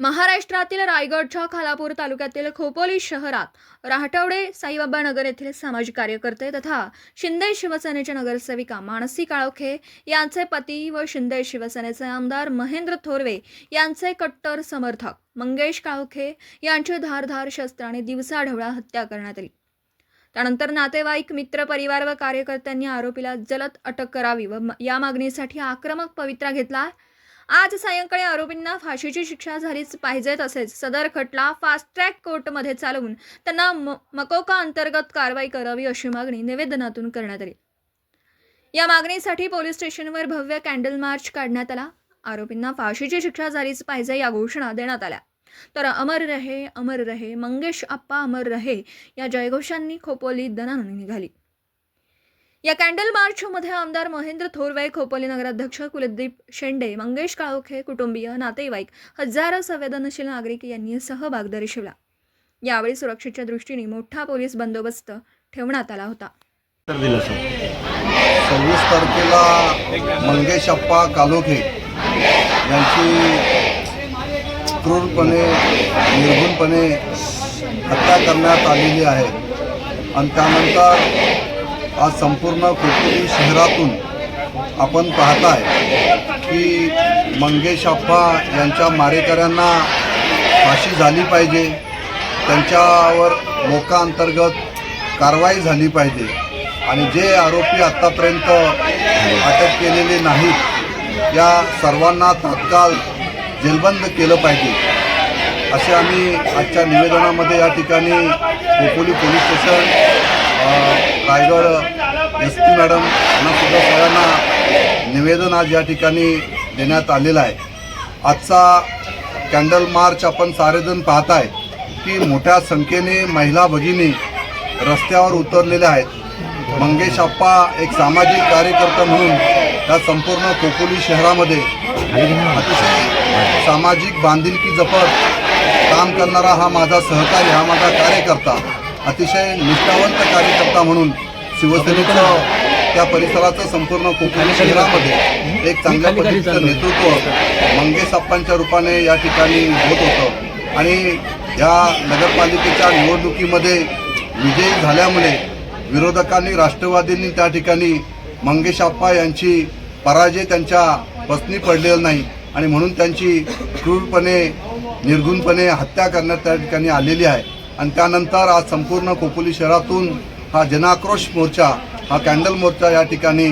महाराष्ट्रातील रायगडच्या खालापूर तालुक्यातील खोपोली शहरात राहटवडे साईबाबा नगर येथील सामाजिक कार्यकर्ते तथा शिंदे शिवसेनेच्या नगरसेविका मानसी काळोखे यांचे पती व शिंदे शिवसेनेचे आमदार महेंद्र थोरवे यांचे कट्टर समर्थक मंगेश काळोखे यांची धारधार शस्त्राने दिवसाढवळा हत्या करण्यात आली. त्यानंतर नातेवाईक मित्र परिवार व कार्यकर्त्यांनी आरोपीला जलद अटक करावी व या मागणीसाठी आक्रमक पवित्रा घेतला आज सायंकाळी आरोपींना फाशीची शिक्षा झालीच पाहिजे तसेच सदर खटला फास्ट ट्रॅक कोर्टमध्ये चालवून त्यांना म- मकोका अंतर्गत कारवाई करावी अशी मागणी निवेदनातून करण्यात आली. या मागणीसाठी पोलीस स्टेशनवर भव्य कॅन्डल मार्च काढण्यात आला. आरोपींना फाशीची शिक्षा झालीच पाहिजे या घोषणा देण्यात आल्या. तर अमर रहे अमर रहे मंगेश आप्पा अमर रहे या जयघोषांनी खोपोली दनाने निघाली. या कॅन्डल मार्चमध्ये आमदार महेंद्र थोरवे खोपोली नगराध्यक्ष कुलदीप शेंडे मंगेश काळोखे कुटुंबीय नातेवाईक हजारो संवेदनशील नागरिक यांनी सहभाग दर्शवला यावेळी सुरक्षेच्या दृष्टीने मोठा पोलीस बंदोबस्त ठेवण्यात आला होता. सव्वीस तारखेला मंगेश अप्पा कालोखे यांची क्रूरपणे निर्गुणपणे हत्या करण्यात आलेली आहे. आणि त्यानंतर आज संपूर्ण खोपोली शहरातून आपण पाहताय की मंगेश अप्पा यांच्या मारेकऱ्यांना फाशी झाली पाहिजे. त्यांच्यावर मोकाअंतर्गत कारवाई झाली पाहिजे. आणि जे आरोपी आत्तापर्यंत अटक केलेले नाहीत या सर्वांना तात्काळ जेलबंद केलं पाहिजे. असे आम्ही आजच्या निवेदनामध्ये या ठिकाणी Khopoli police station Raigad S P madam यांनासुद्धा सगळ्यांना निवेदन आज या ठिकाणी देण्यात आलेलं आहे. आजचा कॅन्डल मार्च आपण सारेजण पाहताय की मोठ्या संख्येने महिला भगिनी रस्त्यावर उतरलेल्या आहेत. मंगेश आप्पा एक सामाजिक कार्यकर्ता म्हणून या संपूर्ण कोकोली शहरामध्ये अतिशय सामाजिक बांधिलकी जपत काम करणारा हा माझा सहकारी हा माझा कार्यकर्ता. अतिशय निष्ठावंत कार्यकर्ता म्हणून शिवसेनेचं त्या परिसराचं संपूर्ण खोपोली शहरामध्ये एक चांगल्या पद्धतीचं नेतृत्व मंगेश अप्पांच्या रूपाने या ठिकाणी होत होतं. आणि या नगरपालिकेच्या निवडणुकीमध्ये विजयी झाल्यामुळे विरोधकांनी राष्ट्रवादींनी त्या ठिकाणी मंगेश अप्पा यांची पराजय त्यांच्या पत्नी पडलेला नाही आणि म्हणून त्यांची क्रूरपणे निर्घुणपणे हत्या करण्यात त्या ठिकाणी आलेली आहे. आणि त्यानंतर आज संपूर्ण खोपोली शहरातून हा जनाक्रोश मोर्चा हा कॅन्डल मोर्चा या ठिकाणी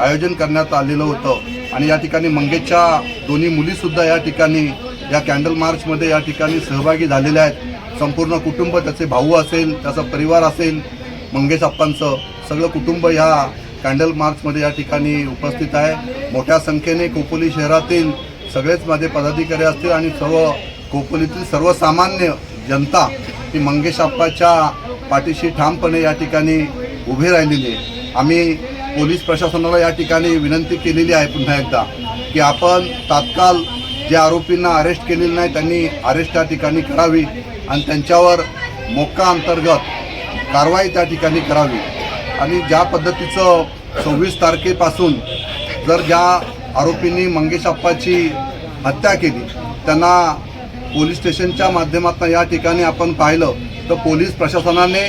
आयोजन करण्यात आलेलं होतं. आणि या ठिकाणी मंगेशच्या दोन्ही मुलीसुद्धा या ठिकाणी या कॅन्डल मार्चमध्ये या ठिकाणी सहभागी झालेल्या आहेत. संपूर्ण कुटुंब त्याचे भाऊ असेल त्याचा परिवार असेल मंगेश आप्पांचं सगळं कुटुंब ह्या कॅन्डल मार्चमध्ये या ठिकाणी उपस्थित आहे. मोठ्या संख्येने खोपोली शहरातील सगळेच माझे पदाधिकारी असतील आणि सर्व खोपोलीतील सर्वसामान्य जनता ती मंगेश अप्पाच्या पाठीशी ठामपणे या ठिकाणी उभे राहिलेली आहे आम्ही पोलीस प्रशासनाला या ठिकाणी विनंती केलेली आहे पुन्हा एकदा की आपण तात्काळ जे आरोपींना अरेस्ट केलेले नाही त्यांनी अरेस्ट त्या ठिकाणी करावी आणि त्यांच्यावर मोक्का अंतर्गत कारवाई त्या ठिकाणी करावी. आणि ज्या पद्धतीचं सव्वीस तारखेपासून जर ज्या आरोपींनी मंगेश अप्पाची हत्या केली त्यांना पोलीस स्टेशनच्या माध्यमातून या ठिकाणी आपण पाहिलं तर पोलीस प्रशासनाने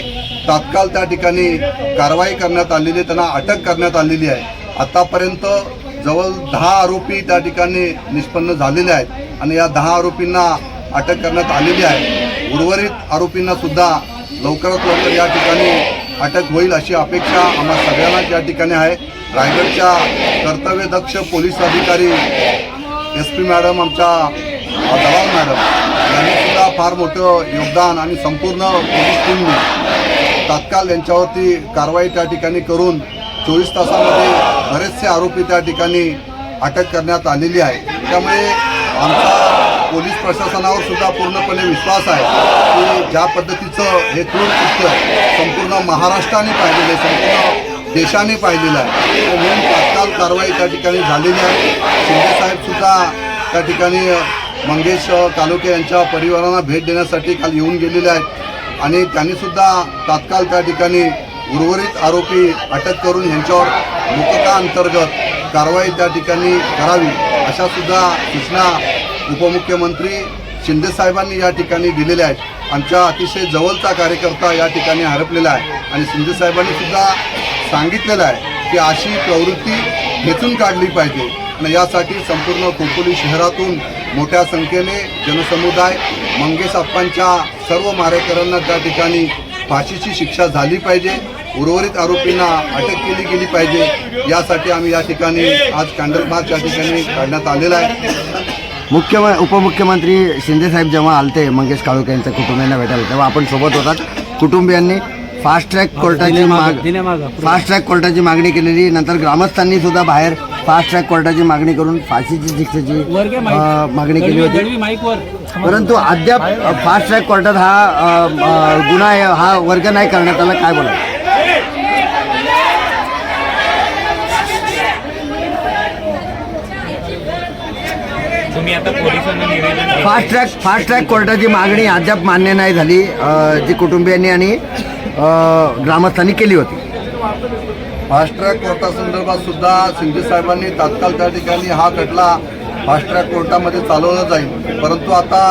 तात्काळ त्या ठिकाणी कारवाई करण्यात आलेली आहे त्यांना अटक करण्यात आलेली आहे. आतापर्यंत जवळ दहा आरोपी त्या ठिकाणी निष्पन्न झालेले आहेत आणि या दहा आरोपींना अटक करण्यात आलेली आहे. उर्वरित आरोपींना सुद्धा लवकरात लवकर या ठिकाणी अटक होईल अशी अपेक्षा आम्हा सगळ्यांनाच या ठिकाणी आहे. रायगडच्या कर्तव्यदक्ष पोलीस अधिकारी एस पी मॅडम आमच्या दलाल मॅडम. यांनी सुद्धा फार मोठं योगदान आणि संपूर्ण पोलीस टीमने तात्काळ यांच्यावरती कारवाई त्या ठिकाणी करून चोवीस तासामध्ये बरेचसे आरोपी त्या ठिकाणी अटक करण्यात आलेली आहे. त्यामुळे आमचा पोलीस प्रशासनावर सुद्धा पूर्णपणे विश्वास आहे की ज्या पद्धतीचं हे क्रूर कृत्य संपूर्ण महाराष्ट्राने पाहिलेलं आहे संपूर्ण देशाने पाहिलेलं आहे म्हणून तात्काळ कारवाई त्या ठिकाणी झालेली आहे. शिंदेसाहेबसुद्धा त्या ठिकाणी मंगेश तालुके यांच्या परिवारांना भेट देण्यासाठी काल येऊन गेलेले आहेत. आणि त्यांनीसुद्धा तात्काळ त्या ठिकाणी उर्वरित आरोपी अटक करून यांच्यावर मुकता अंतर्गत कारवाई त्या ठिकाणी करावी अशा सुद्धा सूचना उपमुख्यमंत्री शिंदेसाहेबांनी या ठिकाणी दिलेल्या आहेत. आमच्या अतिशय जवळचा कार्यकर्ता या ठिकाणी हरपलेला आहे आणि शिंदेसाहेबांनीसुद्धा सुद्धा सांगितलेलं आहे की अशी प्रवृत्ती खेचून काढली पाहिजे. आणि यासाठी संपूर्ण खोपोली शहरातून मोठ्या संख्येने जनसमुदाय मंगेश अप्पांच्या सर्व मारेकरांना त्या ठिकाणी फाशीची शिक्षा झाली पाहिजे उर्वरित आरोपींना अटक केली गेली पाहिजे. यासाठी आम्ही या ठिकाणी आज कॅन्डल मार्च या ठिकाणी काढण्यात आलेला आहे. मुख्य उपमुख्यमंत्री शिंदेसाहेब जेव्हा आलते मंगेश काळुके यांच्या कुटुंबियांना भेटायला तेव्हा आपण सोबत होतात. कुटुंबियांनी फास्ट ट्रॅक कोर्टाची माग फास्ट ट्रॅक कोर्टाची मागणी केलेली. नंतर ग्रामस्थांनी सुद्धा बाहेर फास्ट ट्रॅक कोर्टाची मागणी करून फाशीची शिक्षेची मागणी केली होती. परंतु अद्याप फास्ट ट्रॅक कोर्टात हा गुन्हा आहे हा वर्ग नाही करण्यात आला. काय बोला तुम्ही आता पोलिसांना निवेदन केलं. फास्ट ट्रॅक फास्ट ट्रॅक कोर्टाची मागणी अद्याप मान्य नाही झाली जी कुटुंबियांनी आणि ग्रामस्थांनी केली होती. फास्ट ट्रॅक कोर्टासंदर्भात सुद्धा शिंदे साहेबांनी तात्काळ त्या ठिकाणी हा खटला फास्ट ट्रॅक कोर्टामध्ये चालवला जाईल. परंतु आता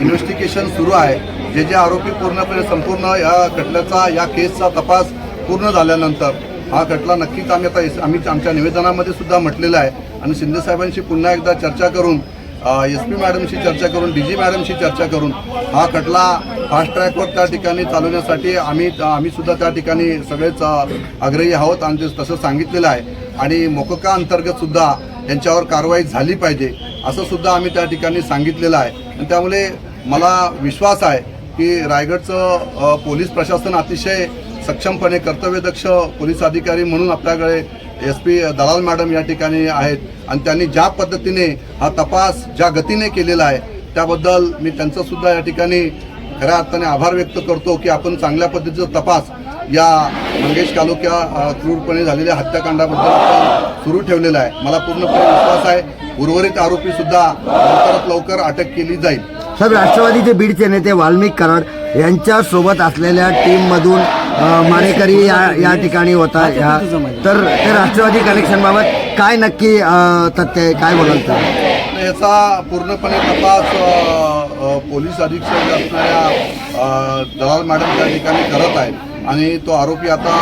इन्व्हेस्टिगेशन सुरू आहे. जे जे आरोपी पूर्णपणे संपूर्ण या खटल्याचा या केसचा तपास पूर्ण झाल्यानंतर हा खटला नक्कीच आम्ही आता आम्ही आमच्या निवेदनामध्ये सुद्धा म्हटलेलं आहे. आणि शिंदेसाहेबांशी पुन्हा एकदा चर्चा करून एस पी मॅडमशी चर्चा करून डी जी मॅडमशी चर्चा करून हा खटला फास्ट ट्रॅकवर त्या ठिकाणी चालवण्यासाठी आम्ही आम्ही सुद्धा त्या ठिकाणी सगळेच आग्रही आहोत आणि तसं सांगितलेलं आहे. आणि मोकोका अंतर्गत सुद्धा यांच्यावर कारवाई झाली पाहिजे असं सुद्धा आम्ही त्या ठिकाणी सांगितलेलं आहे. आणि त्यामुळे मला विश्वास आहे की रायगडचं पोलीस प्रशासन अतिशय सक्षमपणे कर्तव्यदक्ष पोलीस अधिकारी म्हणून आपल्याकडे एस पी दलाल मॅडम या ठिकाणी आहेत. आणि त्यांनी ज्या पद्धतीने हा तपास ज्या गतीने केलेला आहे त्याबद्दल मी त्यांचंसुद्धा या ठिकाणी खऱ्या अर्थाने आभार व्यक्त करतो की आपण चांगल्या पद्धतीचा तपास या मंगेश तालुक्या क्रूरपणे झालेल्या हत्याकांडाबद्दल आपण सुरू ठेवलेला आहे. मला पूर्णपणे विश्वास आहे. उर्वरित आरोपी सुद्धा लवकरात लवकर अटक केली जाईल. साहेब राष्ट्रवादीचे बीडचे नेते वाल्मिक कराड यांच्यासोबत असलेल्या टीममधून मधून मारेकरी या या ठिकाणी होता ह्या तर ते राष्ट्रवादी कलेक्शन बाबत काय नक्की तथ्य आहे? काय बोलाल तर याचा पूर्णपणे तपास पोलीस अधीक्षक असणाऱ्या दलाल मॅडम त्या ठिकाणी करत आहेत. आणि तो आरोपी आता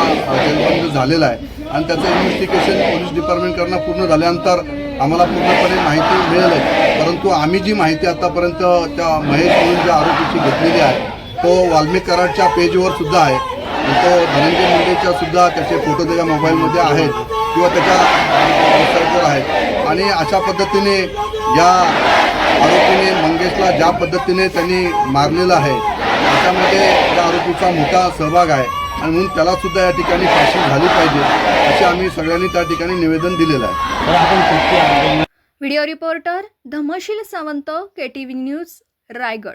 जेलबंद झालेला आहे. आणि त्याचं इन्व्हेस्टिगेशन पोलीस डिपार्टमेंटकडनं पूर्ण झाल्यानंतर आम्हाला पूर्णपणे माहिती मिळेल. आहे परंतु आम्ही जी माहिती आतापर्यंत त्या महेश म्हणून ज्या आरोपीची घेतलेली आहे तो वाल्मिक कराडच्या पेजवर सुद्धा आहे. तो धनंजय मुंडेच्या सुद्धा त्याचे फोटो त्याच्या मोबाईलमध्ये आहेत किंवा त्याच्या वेबसाईटवर आहेत. आणि अशा पद्धतीने या आरोपीने मंगेशला ज्या पद्धतीने त्यांनी मारलेलं आहे त्याच्यामध्ये त्या आरोपीचा मोठा सहभाग आहे. आणि म्हणून त्याला सुद्धा या ठिकाणी फाशी झाली पाहिजे असे आम्ही सगळ्यांनी त्या ठिकाणी निवेदन दिलेलं आहे. Video reporter Dhamshil Sawant KTV news Raigad.